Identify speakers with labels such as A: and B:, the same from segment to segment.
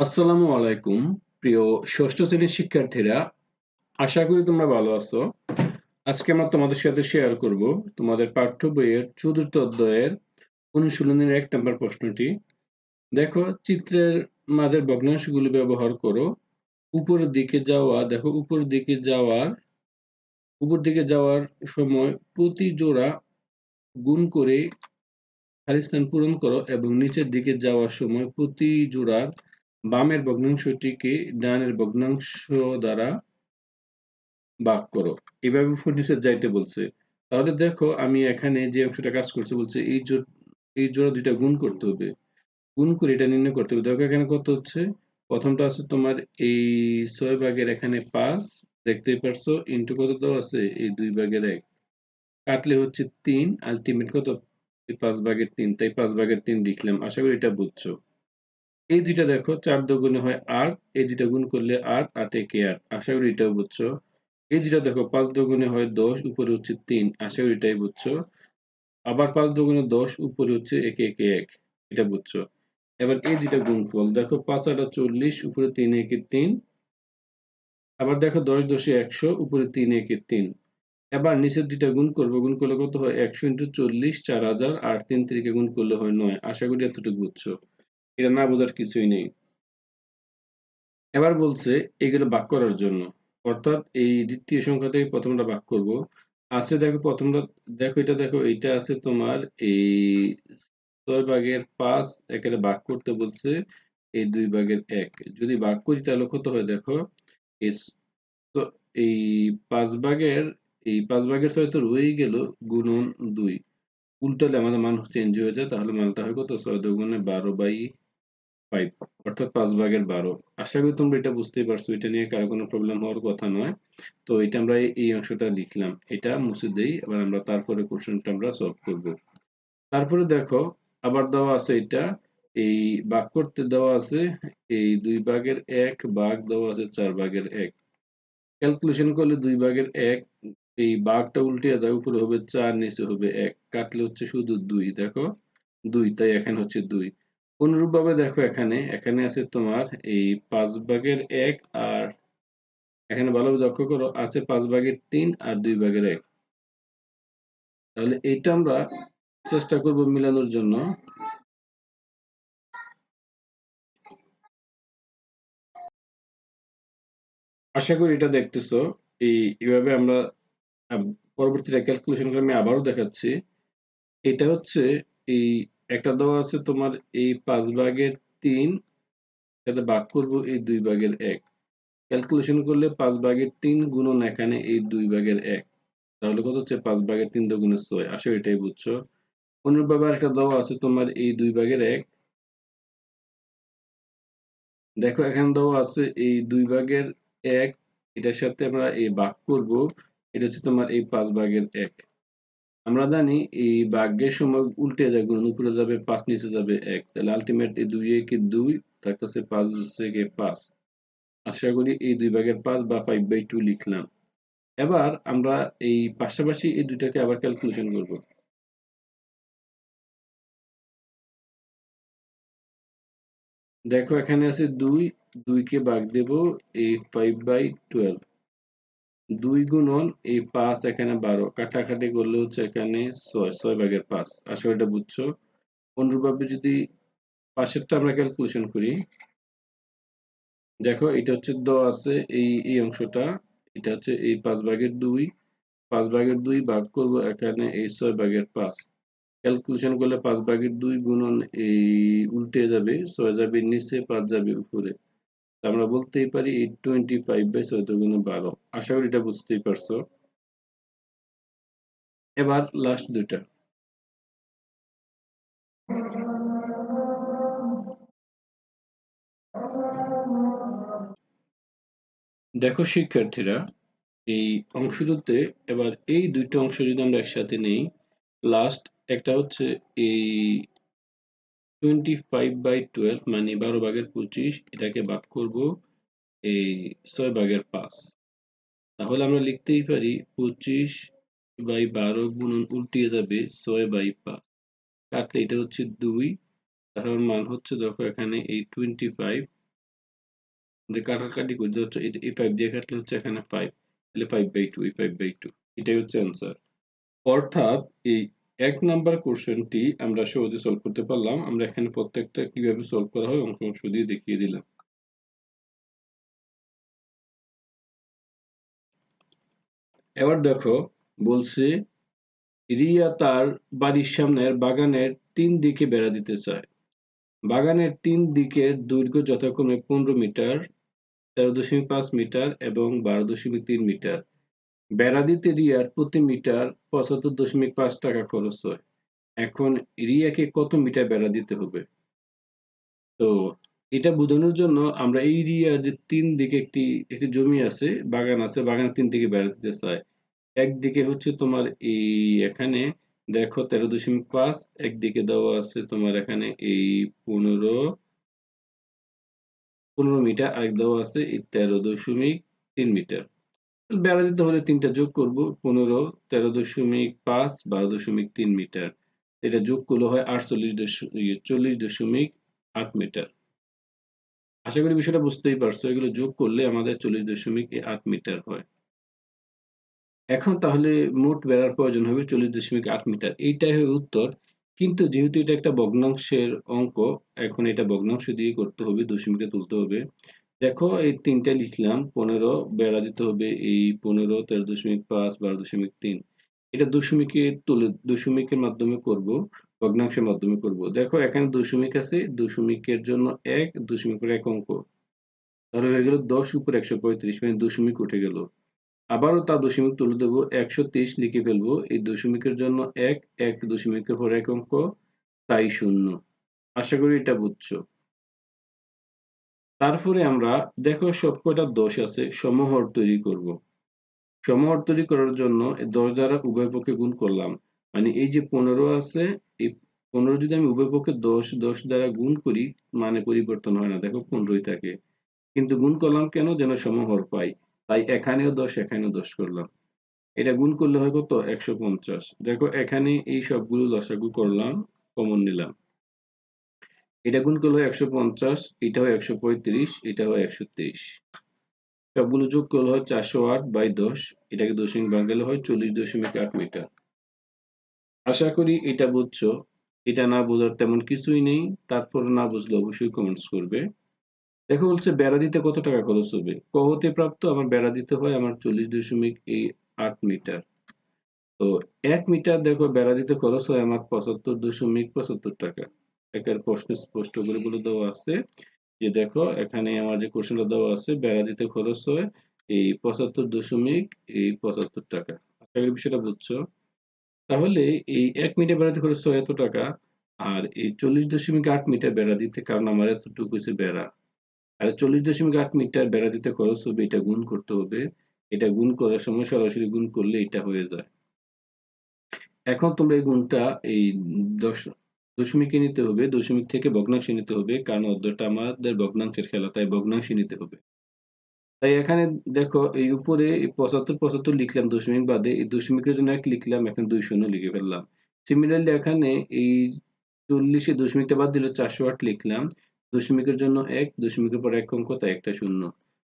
A: আসসালামু আলাইকুম, প্রিয় ষষ্ঠ শ্রেণির শিক্ষার্থীরা। আশা করি তোমরা ভালো আছো। আজকে আমরা তোমাদের সাথে শেয়ার করব তোমাদের পাঠ্য বইয়ের চতুর্থ অধ্যায়ের অনুশীলনের এক নম্বর প্রশ্নটি। দেখো, চিত্রের মাঝের ভগ্নাংশগুলি ব্যবহার করো। উপরের দিকে যাওয়া, দেখো উপরের দিকে যাওয়ার, উপর দিকে যাওয়ার সময় প্রতি জোড়া গুণ করে খালি স্থান পূরণ করো এবং নিচের দিকে যাওয়ার সময় প্রতি জোড়ার বামের ভগ্নাংশটিকে ডানের ভগ্নাংশ দ্বারা ভাগ করো। এভাবে নিচে যাইতে বলছে। তাহলে দেখো, আমি এখানে যে অংশটা কাজ করছে বলছে, এই জোর এই জোড়া দুইটা গুণ করতে হবে। গুণ করে এটা নির্ণয় করতে হবে। দেখো এখানে কত হচ্ছে? প্রথমটা আছে তোমার এই ছয় ভাগের এখানে পাঁচ, দেখতেই পারছ ইন্টু কত দেওয়া আছে? এই দুই ভাগের এক। কাটলে হচ্ছে তিন আলটিমেট কত? পাঁচ ভাগের তিন, তাই পাঁচ ভাগের তিন লিখলাম। আশা করি এটা বুঝছ। এই দুইটা দেখো, চার দুগুণে হয় আট, এই দুইটা গুণ করলে আট আট একে আট। আশা করি এটাও বুঝছ। এই দুইটা দেখো, পাঁচ দুগুণে হয় দশ, উপরে হচ্ছে তিন। আশা করি এটাই বুঝছ। আবার পাঁচ দুগুণে দশ, উপরে হচ্ছে একে একে এক। এটা বুঝছ। এবার এই দুইটা গুণফল, দেখো পাঁচ আটা, চল্লিশ, উপরে তিন, একে তিন। আবার দেখো দশ দশে একশো, উপরে তিন, একে তিন। এবার নিচের দুইটা গুণ করব, গুণ করলে কত হয়? একশো ইন্টু চল্লিশ, চার হাজার, আর তিন তিরিকে গুণ করলে হয় নয়। আশা করি এতটুকু বুঝছ। এটা না বোঝার কিছুই নেই। এবার বলছে এগুলো বাক করার জন্য। অর্থাৎ এই দ্বিতীয় সংখ্যা থেকে প্রথমটা বাক করব। আছে দেখো প্রথমটা, দেখো এটা দেখো, এইটা আছে তোমার এই ছয় ভাগের পাঁচ এখানে বাক করতে বলছে এই দুই ভাগের এক। যদি বাক করি তাহলে কত হয় দেখো, এই পাঁচ ভাগের, এই পাঁচ ভাগের ছয় তো রয়েই গেল গুণন দুই। উল্টালে আমাদের মান চেঞ্জ হয়ে যায়, তাহলে মানটা হয় কত? ছয় দুগুণে বারো বাই ফাইভ অর্থাৎ পাঁচ ভাগের বারো। আশা করি তোমরা এটা বুঝতেই পারছ, এটা নিয়ে কারও কোনো প্রবলেম হওয়ার কথা নয়। তো এটা আমরা এই অংশটা লিখলাম। এটা মুছে দেই, এবার আমরা তারপরে কোশ্চেনটা আমরা সলভ করব। তারপরে দেখো, আবার দেওয়া আছে এটা, এই ভাগ করতে দেওয়া আছে, এই দুই ভাগের এক ভাগ দেওয়া আছে চার ভাগের এক। ক্যালকুলেশন করলে দুই ভাগের এক, এই বাঘটা উল্টে যায়, উপরে হবে চার, নিচে হবে এক। কাটলে হচ্ছে শুধু দুই, দেখো? দুই, তাই এখানে হচ্ছে দুই। অনুরূপভাবে দেখো এখানে এখানে আছে তোমার এই পাঁচ ভাগের এক আর এখানে ভালোভাবে লক্ষ্য করো, আছে পাঁচ ভাগের তিন আর দুই ভাগের এক। তাহলে এইটা আমরা চেষ্টা করব মিলানোর জন্য। আশা করি এটা দেখতেছো। এই এভাবে আমরা পরবর্তীতে ক্যালকুলেশন করে আমি আবারও দেখাচ্ছি। এটা হচ্ছে এই একটা দেওয়া আছে তোমার এই পাঁচ ভাগের তিন সাথে ভাগ করব এই দুই ভাগের এক। ক্যালকুলেশন করলে পাঁচ ভাগের তিন গুণন এখানে এই দুই ভাগের এক। তাহলে কত হচ্ছে? পাঁচ ভাগের তিন গুণের ছয়। আসো এটাই বুঝছ। অনুরূপভাবে একটা দেওয়া আছে তোমার এই দুই ভাগের এক। দেখো, এখানে দেওয়া আছে এই দুই ভাগের এক, এটার সাথে আমরা এই ভাগ করব। এটা হচ্ছে তোমার এই পাঁচ ভাগের এক। আমরা জানি এই ভাগ্যের সময় উল্টে যায়, গুণ উপরে যাবে, পাঁচ, নিচে যাবে এক। তাহলে আলটিমেট এই দুই একে দুই? থাকতেছে পাঁচ থেকে পাঁচ। আশা করি এই দুই ভাগের পাঁচ বা ফাইভ বাই টু লিখলাম। এবার আমরা এই পাশাপাশি এই দুইটাকে আবার ক্যালকুলেশন করব। দেখো এখানে আছে দুই, দুইকে ভাগ দেব এই ফাইভ বাই টুয়েলভ দুই গুণন এই পাঁচ এখানে বারো। কাটাকাটি করলে হচ্ছে এখানে ছয় ছয় ভাগের পাঁচ। আসলে এটা বুঝছ। অনুরূপভাবে যদি পাশেরটা আমরা ক্যালকুলেশন করি, দেখো এটা হচ্ছে দ আছে এই এই অংশটা। এটা হচ্ছে এই পাঁচ ভাগের দুই। পাঁচ ভাগের দুই ভাগ করব এখানে এই ছয় ভাগের পাঁচ। ক্যালকুলেশন করলে পাঁচ ভাগের দুই গুণন এই উল্টে যাবে, ছয় যাবে নিচে, পাঁচ যাবে উপরে। আমরা বলতেই পারি এই টোয়েন্টি ফাইভ বাই চৌদ্দ গুণে বারো। আশা করি এটা বুঝতেই পারছ। এবার লাস্ট দুটা দেখো শিক্ষার্থীরা, এই অংশটিতে এবার এই দুইটা অংশ যদি আমরা একসাথে নেই লাস্ট একটা হচ্ছে এই টোয়েন্টি ফাইভ বাই টুয়েলভ মানে বারো ভাগের পঁচিশ, এটাকে ভাগ করব এই ছয় ভাগের পাঁচ। তাহলে আমরা লিখতেই পারি পঁচিশ বাই বারো গুণন উল্টিয়ে যাবে ছয় বাই পাঁচ। কাটলে এটা হচ্ছে দুই। তার মান হচ্ছে দেখো এখানে এই টোয়েন্টি ফাইভ যে কাটাকাটি করতে হচ্ছে এই ফাইভ দিয়ে কাটলে হচ্ছে এখানে ফাইভ তাহলে ফাইভ বাই টু এই ফাইভ বাই টু এটাই হচ্ছে অ্যান্সার অর্থাৎ এই এক নাম্বার কোশ্চেনটি আমরা সহজে সলভ করতে পারলাম। আমরা এখানে প্রত্যেকটা কীভাবে সলভ করা হয় অংশ অংশ দিয়ে দেখিয়ে দিলাম। এবার দেখো, বলছে, রিয়া তার বাড়ির সামনের বাগানের তিন দিকে বেড়া দিতে চায়। বাগানের তিন দিকের দৈর্ঘ্য যথাক্রমে পনেরো মিটার, তেরো দশমিক পাঁচ মিটার এবং বারো দশমিক তিন মিটার। বেড়া দিতে রিয়ার প্রতি মিটার পঁচাত্তর দশমিক পাঁচ টাকা খরচ হয়। এখন রিয়াকে কত মিটার বেড়া দিতে হবে? তো এটা বোঝানোর জন্য আমরা এই রিয়ার যে তিন দিকে একটি একটি জমি আছে, বাগান আছে বাগান তিন দিকে বেড়া দিতে চায় একদিকে হচ্ছে তোমার এই এখানে দেখো তেরো দশমিক পাঁচ, একদিকে দেওয়া আছে তোমার এখানে এই পনেরো পনেরো মিটার, আরেক দেওয়া আছে এই তেরো দশমিক তিন মিটার। বেড়া দিতে হলে তিনটা যোগ করব, পনেরো, তেরো দশমিক পাঁচ, বারো দশমিক তিন মিটার। এটা যোগ করলে হয় আটচল্লিশ দশমিক চল্লিশ দশমিক আট মিটার। আশা করি বিষয়টা বুঝতেই পারছ, এগুলো যোগ করলে আমাদের চল্লিশ দশমিক আট মিটার হয়। এখন তাহলে মোট বেড়ার প্রয়োজন হবে চল্লিশ দশমিক আট মিটার। এইটাই হয় উত্তর। কিন্তু যেহেতু এটা একটা ভগ্নাংশের অঙ্ক, এখন এটা ভগ্নাংশ দিয়ে করতে হবে, দশমিকে তুলতে হবে। দেখো, এই তিনটা লিখলাম, পনেরো বেড়া দিতে হবে এই পনেরো, তেরো দশমিক পাঁচ, বারো দশমিক তিন। এটা দশমিকে তুলে, দশমিকের মাধ্যমে করব, ভগ্নাংশের মাধ্যমে করব। দেখো, এখানে দশমিক আছে, দশমিকের জন্য এক দশমিকের এক অঙ্ক। তাহলে হয়ে গেল দশ উপর একশো পঁয়ত্রিশ মানে দশমিক উঠে গেল। আবারও তা দশমিক তুলে দেবো, একশো তেইশ লিখে ফেলব, এই দশমিকের জন্য এক এক দশমিকের পর এক অঙ্ক, তাই শূন্য। আশা করি এটা বুঝছ। তারপরে আমরা দেখো সব কয়টা দশ আছে, সমহর তৈরি করব। সমহর তৈরি করার জন্য দশ দ্বারা উভয় পক্ষে গুণ করলাম। মানে এই যে পনেরো আছে, এই পনেরো যদি আমি উভয় পক্ষে দশ দশ দ্বারা গুণ করি মানে পরিবর্তন হয় না। দেখো পনেরোই থাকে। কিন্তু গুণ করলাম কেন? যেন সমহর পাই। তাই এখানেও দশ এখানেও দশ করলাম। এটা গুণ করলে হয় কত? একশো পঞ্চাশ। দেখো এখানে এই সবগুলো দশাগু করলাম, কমন নিলাম। এটা গুণ করলে একশো পঞ্চাশ, এটা হয় একশো পঁয়ত্রিশ, এটা হয় একশো তেইশ সবগুলো যোগ করলে হয় চারশো আট বাই দশ, এটাকে দশমিক ভাঙালে হয় চল্লিশ দশমিক আট মিটার। আশা করি এটা বুঝছ। এটা না বোঝার তেমন কিছুই নেই, তারপর না বুঝলে অবশ্যই কমেন্টস করবে। দেখো বলছে, বেড়া দিতে কত টাকা খরচ হবে? ক কহতে প্রাপ্ত? আমার বেড়া দিতে হয় আমার চল্লিশ দশমিক এই আট মিটার। তো এক মিটার দেখো বেড়া দিতে খরচ হয় আমার পঁচাত্তর দশমিক পঁচাত্তর টাকা। একের প্রশ্ন স্পষ্ট করে বলে দেওয়া আছে যে দেখো, এখানে আমার যে কোশ্চেনটা দেওয়া আছে, বেড়া দিতে খরচ হয় এই পঁচাত্তর দশমিক এই পঁচাত্তর টাকা। আশা করি বিষয়টা বুঝছ? তাহলে এই এক মিটার বেড়াতে খরচ হয় এত টাকা আর এই চল্লিশ দশমিক আট মিটার বেড়া দিতে, কারণ আমার এতটুকু হচ্ছে বেড়া। আর চল্লিশ দশমিক আট মিটার বেড়া দিতে খরচ হবে, এটা গুণ করতে হবে। এটা গুণ করার সময় সরাসরি গুণ করলে এটা হয়ে যায়। এখন তোমরা এই গুণটা এই দশ দশমিকে নিতে হবে দশমিক থেকে ভগ্নাংশে নিতে হবে, কারণ অর্ধটা আমাদের ভগ্নাংশের খেলা, তাই ভগ্নাংশে নিতে হবে। তাই এখানে দেখো, এই উপরে পঁচাত্তর পঁচাত্তর লিখলাম দশমিক বাদে, এই দশমিকের জন্য এক লিখলাম, এখানে দুই শূন্য লিখে ফেললাম। সিমিলারলি এখানে এই চল্লিশে দশমিকটা বাদ দিলে, চারশো আট লিখলাম। দশমিকের জন্য এক, দশমিকের পর এক অঙ্ক, তাই একটা শূন্য।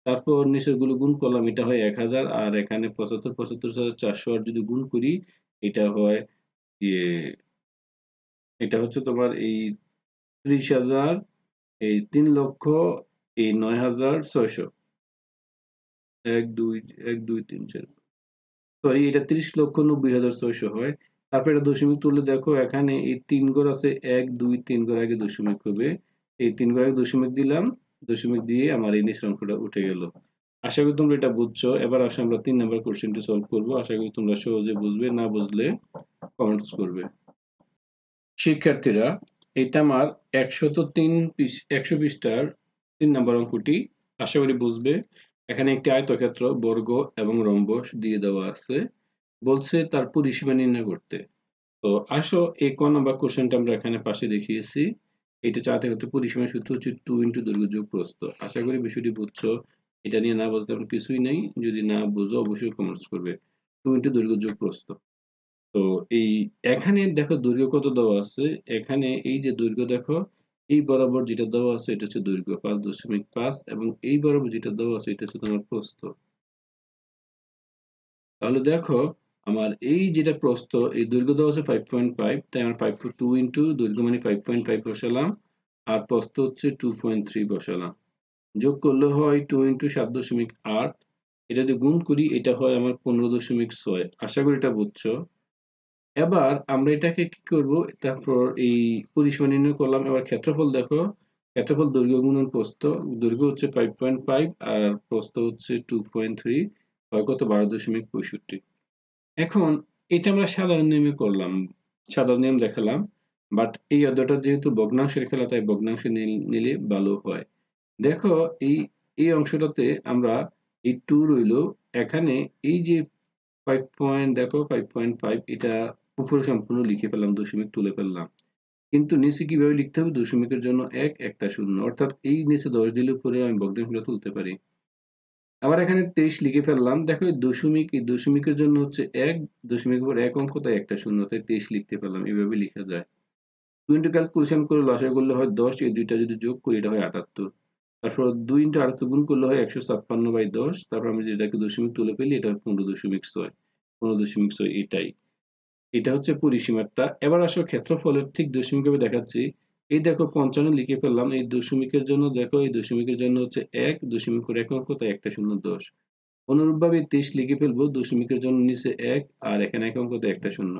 A: তারপর নিচেরগুলো গুণ করলাম, এটা হয় এক হাজার, আর এখানে পঁচাত্তর পঁচাত্তর হাজার চারশো আট যদি গুণ করি, এটা হয় ইয়ে এটা হচ্ছে তোমার এই ত্রিশ হাজার, এই তিন লক্ষ, এই নয় হাজার ছয়শো। এক, দুই এক, দুই, তিন, চার। সরি এটা ত্রিশ লক্ষ নব্বই হাজার ছয়শো হয়। তারপর এটা দশমিক তুললে দেখো, এখানে এই তিন ঘর আছে এক, দুই, তিন ঘর আগে দশমিক হবে এই তিন ঘর আগে দশমিক দিলাম, দশমিক দিয়ে আমার এই অঙ্কটা উঠে গেল। আশা করি তোমরা এটা বুঝছ। এবার আসে আমরা তিন নম্বর কোশ্চেনটি সলভ করব। আশা করি তোমরা সহজে বুঝবে, না বুঝলে কমেন্টস করবে। শিক্ষার্থীরা, এটা আমার একশত তিন পিস, একশো পৃষ্ঠার তিন নম্বর অঙ্কটি, আশা করি বুঝবে। এখানে একটি আয়তক্ষেত্র, বর্গ এবং রম্বস দিয়ে দেওয়া আছে। বলছে তার পরিসীমা নির্ণয় করতে। তো আসো, এই ক নম্বর কোশ্চেনটা আমরা এখানে পাশে দেখিয়েছি। এটা চাতে হতে পরিসীমা সূত্র হচ্ছে টু ইন্টু দৈর্ঘ্য যোগ আশা করি বিষয়টি বুঝছ। এটা নিয়ে না বলতে তেমন কিছুই নেই। যদি না বুঝো, অবশ্যই কমেন্টস করবে। টু ইন্টু দৈর্ঘ্য যোগ প্রস্ত তো এই এখানে দেখো দৈর্ঘ্য কত দেওয়া আছে? এখানে এই যে দৈর্ঘ্য দেখো, এই বরাবর যেটা দেওয়া আছে এটা হচ্ছে দৈর্ঘ্য পাঁচ দশমিক পাঁচ এবং এই বরাবর যেটা দেওয়া আছে এটা হচ্ছে তোমার প্রস্থ। তাহলে দেখো, আমার এই যেটা প্রস্থ, এই দৈর্ঘ্য দেওয়া আছে ফাইভ পয়েন্ট ফাইভ তাই আমার ফাইভ টু ইন্টু দৈর্ঘ্য মানে ফাইভ পয়েন্ট ফাইভ বসালাম, আর প্রস্থ হচ্ছে টু পয়েন্ট থ্রি বসালাম। যোগ করলে হয় টু ইন্টু সাত দশমিক আট, এটা যদি গুণ করি, এটা হয় আমার পনেরো দশমিক ছয়। আশা করি এটা বুঝছ? এবার আমরা এটাকে কি করব? তারপর এই পরিসীমা নির্ণয় করলাম। এবার ক্ষেত্রফল দেখো। ক্ষেত্রফল দৈর্ঘ্য গুণন প্রস্থ। দৈর্ঘ্য হচ্ছে ফাইভ পয়েন্ট ফাইভ আর প্রস্থ হচ্ছে টু পয়েন্ট থ্রি হয় কত? বারো দশমিক পঁয়ষট্টি। এখন এটা আমরা সাধারণ নিয়মে করলাম। সাধারণ নিয়ম দেখালাম। বাট এই অধ্যায়টা যেহেতু ভগ্নাংশের খেলা, তাই ভগ্নাংশে নিলে ভালো হয়। দেখো, এই এই অংশটাতে আমরা এই টু রইল। এখানে এই যে ফাইভ পয়েন্ট দেখো ফাইভ পয়েন্ট ফাইভ এটা উপরে সম্পূর্ণ লিখে ফেললাম, দশমিক তুলে ফেললাম। কিন্তু নিচে কীভাবে লিখতে হবে? দশমিকের জন্য এক, একটা শূন্য। অর্থাৎ এই নিচে দশ দিলে পরে আমি ভগ্নাংশটা তুলতে পারি। আবার এখানে তেইশ লিখে ফেললাম। দেখো দশমিক, এই দশমিকের জন্য হচ্ছে এক, দশমিকের পর এক অঙ্ক, তাই একটা শূন্য। তাই তেইশ লিখতে পারলাম। এইভাবে লেখা যায়। টু ইন্টু ক্যালকুলেশন করে লসাই করলে হয় দশ। এই দুইটা যদি যোগ করি, এটা হয় আটাত্তর। তারপর দুই ইন্টু আটাত্তর গুণ করলে হয় একশো ছাপ্পান্ন বাই দশ। তারপর আমি যেটাকে দশমিক তুলে ফেলি, এটা পনেরো দশমিক ছয়। পনেরো দশমিক ছয় এটাই। এটা হচ্ছে পরিসীমাটা। এবার আসো ক্ষেত্রফলের ঠিক দশমিক ভাবে দেখাচ্ছি। এই দেখো পঞ্চান্ন লিখে ফেললাম। এই দশমিকের জন্য দেখো, এই দশমিকের জন্য হচ্ছে এক, দশমিক করে এক অঙ্ক, তাই একটা শূন্য দশ। অনুরূপভাবে তেইশ লিখে ফেলব, দশমিকের জন্য নিচে এক আর এখানে এক অঙ্ক একটা শূন্য।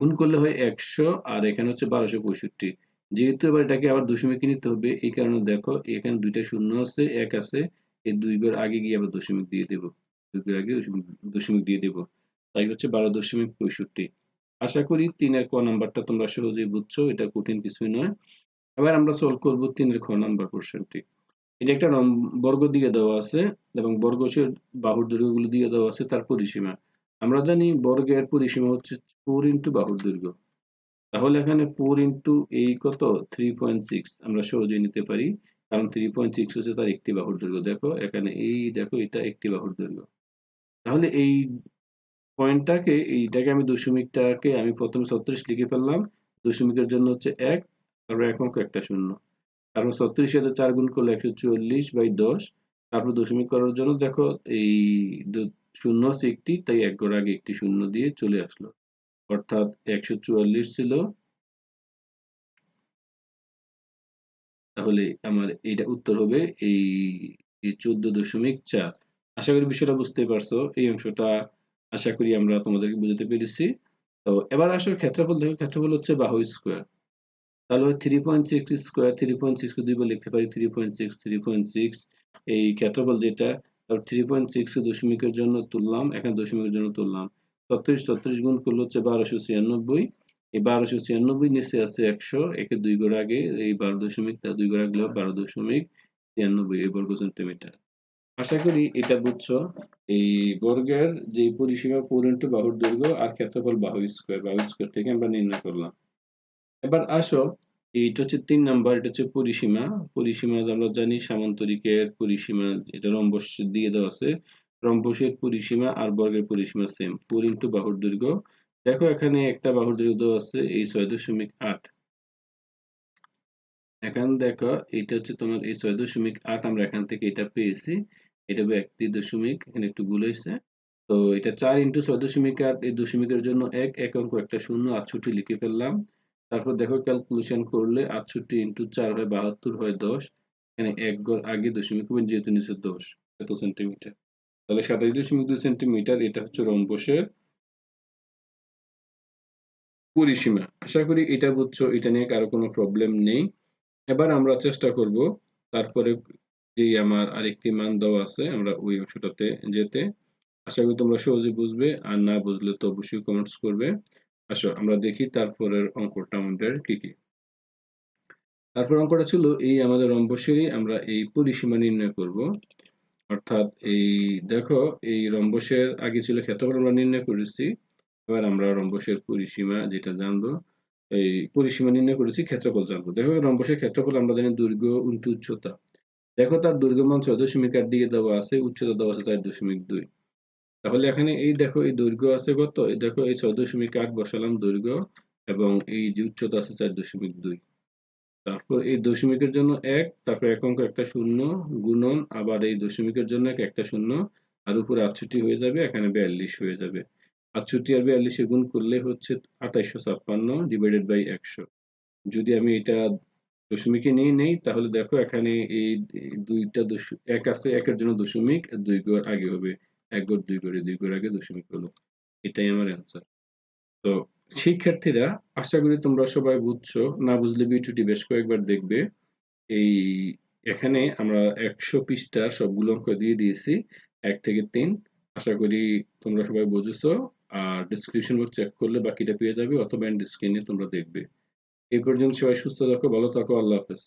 A: গুণ করলে হয় একশো আর এখানে হচ্ছে বারোশো পঁয়ষট্টি। যেহেতু এবার এটাকে আবার দশমিকে নিতে হবে, এই কারণে দেখো, এখানে দুইটা শূন্য আছে, এক আছে, এই দুইবার আগে গিয়ে আবার দশমিক দিয়ে দেবো। দুইবার আগে দশমিক দিয়ে দেবো। তাই হচ্ছে বারো দশমিক পঁয়ষট্টি। আশা করি তিনের ক নাম্বারটা তোমরা সহজেই বুঝছ, এটা কঠিন কিছুই নয়। এবার আমরা সলভ করব তিনের খ নাম্বার কোশ্চেনটি এটা একটা বর্গ দিয়ে দেওয়া আছে এবং বর্গশের বাহুর দৈর্ঘ্যগুলো দিয়ে দেওয়া আছে তার পরিসীমা। আমরা জানি বর্গের পরিসীমা হচ্ছে ফোর ইন্টু বাহুর দৈর্ঘ্য। তাহলে এখানে ফোর ইন্টু এই কত? থ্রি পয়েন্ট সিক্স আমরা সহজেই নিতে পারি, কারণ থ্রি পয়েন্ট সিক্স হচ্ছে তার একটি বাহুর দৈর্ঘ্য। দেখো, এখানে এই দেখো, এটা একটি বাহুর দৈর্ঘ্য। তাহলে এই পয়েন্টটাকে এইটাকে আমি দশমিকটাকে আমি প্রথমে ছত্রিশ লিখে ফেললাম। দশমিকের জন্য হচ্ছে এক, তারপর এক অঙ্ক একটা শূন্য। তারপর ছত্রিশ সাথে চার গুণ করলে একশো চুয়াল্লিশ বাই দশ। তারপর দশমিক করার জন্য দেখো, এই শূন্য আছে একটি, তাই এক গড় আগে একটি শূন্য দিয়ে চলে আসলো। অর্থাৎ একশো চুয়াল্লিশ ছিল। তাহলে আমার এইটা উত্তর হবে এই চোদ্দ দশমিক চার। আশা করি বিষয়টা বুঝতে পারছ। এই অংশটা আশা করি আমরা তোমাদেরকে বুঝাতে পেরেছি। তো এবার আসো ক্ষেত্রফল, দেখো, ক্ষেত্রফল হচ্ছে বাহু স্কোয়ার তাহলে three point six square three point সিক্সকে দুইবার লিখতে পারি three point six three point six এই ক্ষেত্রফল যেটা তারপর থ্রি পয়েন্ট সিক্স দশমিকের জন্য তুললাম, এখানে দশমিকের জন্য তুললাম। ছত্রিশ ছত্রিশ গুণ করলে হচ্ছে বারোশো ছিয়ানব্বই। এই বারোশো ছিয়ানব্বই নিচে আছে একশো, একে দুই গড় আগে, এই বারো দশমিক, তার দুই গড় আগে বারো দশমিক ছিয়ানব্বই, এই বর্গ সেন্টিমিটার আশা করি এটা বুঝছ। এই বর্গের যে পরিসীমা ফোর ইন্টু বাহুর দৈর্ঘ্য আর ক্ষেত্রফল বাহু স্কোয়ার বাহু স্কোয়ার থেকে আমরা নির্ণয় করলাম। এবার আসো, এইটা হচ্ছে তিন নাম্বার, এটা হচ্ছে পরিসীমা। পরিসীমা আমরা জানি সামান্তরিকের পরিসীমা, এটা রম্বস দিয়ে দেওয়া আছে। রম্বসের পরিসীমা আর বর্গের পরিসীমা সেম ফোর ইন্টু বাহুর দৈর্ঘ্য। দেখো এখানে একটা বাহুর দৈর্ঘ্য আছে, এই ছয় দশমিক আট। এখানে দেখো, এটা হচ্ছে তোমার এই ছয় দশমিক আট আমরা এখান থেকে এটা পেয়েছি। এটা একটি দশমিক, এখানে একটু ভুল হয়েছে। তো এটা চার ইন্টু ছয় দশমিক আট, এই দশমিকের জন্য এক এক অঙ্ক একটা শূন্য, আটষট্টি লিখে ফেললাম। তারপর দেখো ক্যালকুলেশন করলে আটষট্টি ইন্টু চার হয় বাহাত্তর হয় দশ। এখানে এক গড় আগে দশমিক হবে, যেহেতু নিচে দশ। এত সেন্টিমিটার তাহলে সাতাশ দশমিক দুই সেন্টিমিটার এটা হচ্ছে রম্বসের পরিসীমা। আশা করি এটা বুঝছ, এটা নিয়ে কারও কোনো প্রবলেম নেই। এবার আমরা চেষ্টা করব, তারপরে যেই আমার আরেকটি মান দেওয়া আছে, আমরা ওই অংশটাতে যেতে। আশা করি তোমরা সহজে বুঝবে, আর না বুঝলে তো অবশ্যই কমেন্টস করবে। আসো, আমরা দেখি তারপরের অঙ্কটা আমাদের কি কি। তারপর অঙ্কটা ছিল এই আমাদের রম্বসেরই, আমরা এই পরিসীমা নির্ণয় করব। অর্থাৎ এই, দেখো, এই রম্বসের আগে ছিল ক্ষেত্রফল আমরা নির্ণয় করেছি। এবার আমরা রম্বসের পরিসীমা যেটা জানব এই পরিসীমা নির্ণয় করেছি ক্ষেত্রফল জানব। দেখো রম্বসের ক্ষেত্রফল আমরা জানি দৈর্ঘ্য ইন্টু উচ্চতা। দেখো তার দৈর্ঘ্য মান ছয় দশমিক আট দিকে দেওয়া আছে, উচ্চতা দেওয়া আছে চার দশমিক দুই। তাহলে এখানে এই দেখো এই দৈর্ঘ্য আছে কত? এই দেখো এই ছয় দশমিক আট বসালাম দৈর্ঘ্য এবং এই যে উচ্চতা আছে চার দশমিক দুই। তারপর এই দশমিকের জন্য এক, তারপর এক অঙ্ক একটা শূন্য গুণন, আবার এই দশমিকের জন্য এক, একটা শূন্য, আর উপরে আটষট্টি হয়ে যাবে, এখানে বিয়াল্লিশ হয়ে যাবে। আটষট্টি আর বিয়াল্লিশে গুণ করলে হচ্ছে আঠাইশশো ছাপ্পান্ন ডিভাইডেড বাই একশো। যদি আমি এটা দশমিকে নিয়ে নেই, তাহলে দেখো এখানে এই দুইটা দশ- এক আছে, একের জন্য দশমিক দুই ঘর আগে হবে, এক ঘর দুই ঘরে দুই ঘর আগে দশমিক হলো। এটাই আমার অ্যান্সার তো শিক্ষার্থীরা, আশা করি তোমরা সবাই বুঝছ, না বুঝলে ভিডিওটি বেশ কয়েকবার দেখবে। এই এখানে আমরা একশো পৃষ্ঠার সবগুলো অঙ্ক দিয়ে দিয়েছি, এক থেকে তিন। আশা করি তোমরা সবাই বুঝেছ। আর ডিসক্রিপশন বক্স চেক করলে বাকিটা পেয়ে যাবে, অথবা এন্ড স্ক্রিনে তোমরা দেখবে। এই পর্যন্ত সবাই সুস্থ থাকো, ভালো থাকো, আল্লাহ হাফেজ।